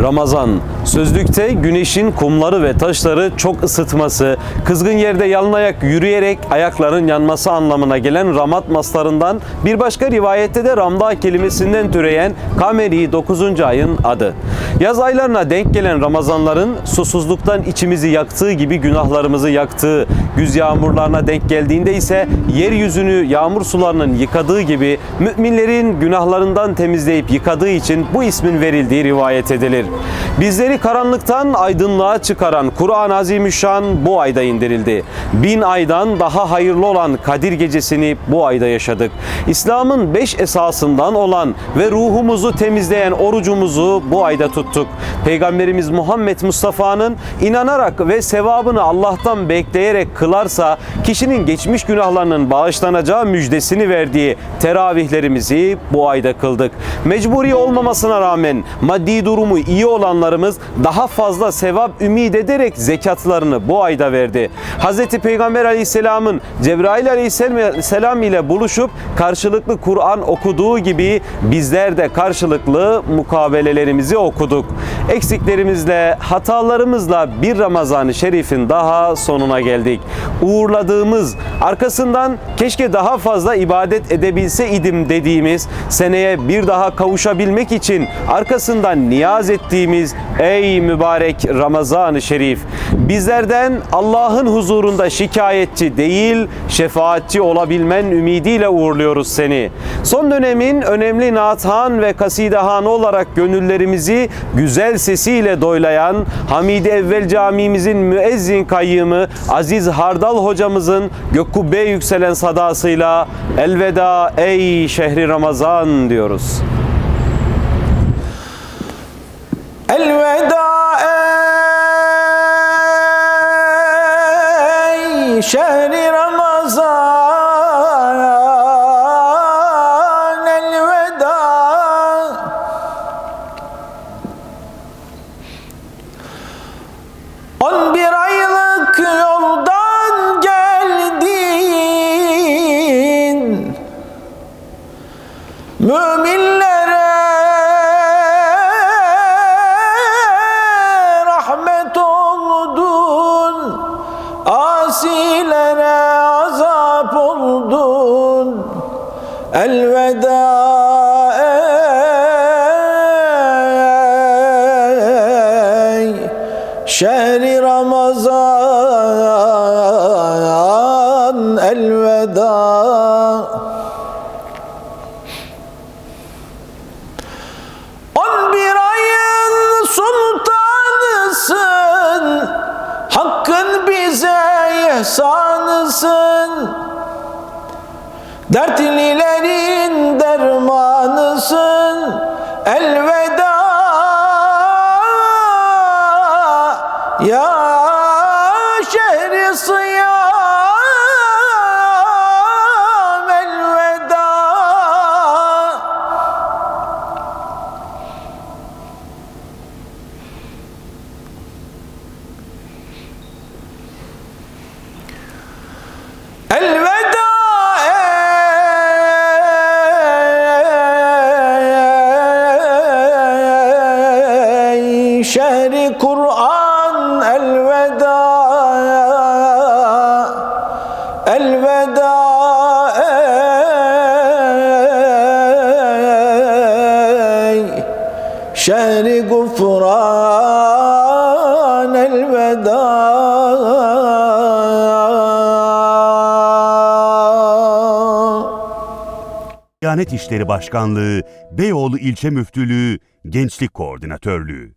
Ramazan, sözlükte güneşin kumları ve taşları çok ısıtması, kızgın yerde yalın ayak yürüyerek ayakların yanması anlamına gelen ramat maslarından bir başka rivayette de ramda kelimesinden türeyen kameri 9. ayın adı. Yaz aylarına denk gelen Ramazanların susuzluktan içimizi yaktığı gibi günahlarımızı yaktığı, güz yağmurlarına denk geldiğinde ise yeryüzünü yağmur sularının yıkadığı gibi müminlerin günahlarından temizleyip yıkadığı için bu ismin verildiği rivayet edilir. Bizleri karanlıktan aydınlığa çıkaran Kur'an-ı Azimüşşan bu ayda indirildi. Bin aydan daha hayırlı olan Kadir Gecesini bu ayda yaşadık. İslam'ın beş esasından olan ve ruhumuzu temizleyen orucumuzu bu ayda tuttuk. Peygamberimiz Muhammed Mustafa'nın inanarak ve sevabını Allah'tan bekleyerek kılarsa kişinin geçmiş günahlarının bağışlanacağı müjdesini verdiği teravihlerimizi bu ayda kıldık. Mecburi olmamasına rağmen maddi durumu iyi olanlarımız daha fazla sevap ümit ederek zekatlarını bu ayda verdi. Hz. Peygamber Aleyhisselam'ın Cebrail Aleyhisselam ile buluşup karşılıklı Kur'an okuduğu gibi bizler de karşılıklı mukabelelerimizi okuduk. Eksiklerimizle, hatalarımızla bir Ramazan-ı Şerif'in daha sonuna geldik. Uğurladığımız, arkasından keşke daha fazla ibadet edebilse idim dediğimiz, seneye bir daha kavuşabilmek için arkasından niyaz ettiğimiz ey mübarek Ramazan-ı Şerif. Bizlerden Allah'ın huzurunda şikayetçi değil, şefaatçi olabilmen ümidiyle uğurluyoruz seni. Son dönemin önemli naathan ve kasidehanı olarak gönüllerimizi güzel sesiyle doylayan Hamidi Evvel Camimizin müezzin kayyımı Aziz Hardal hocamızın gök kubbeye yükselen sadasıyla elveda ey şehri Ramazan diyoruz. Şehri Ramazan Elveda ey Şehri Ramazan elveda. On Hakkın bize ihsanısın Dertlilerin dermanısın Elveda. Ya şehri sıyam Kur'an elveda elveda ey şehri gufran elveda Diyanet İşleri Başkanlığı, Beyoğlu İlçe Müftülüğü, Gençlik Koordinatörlüğü.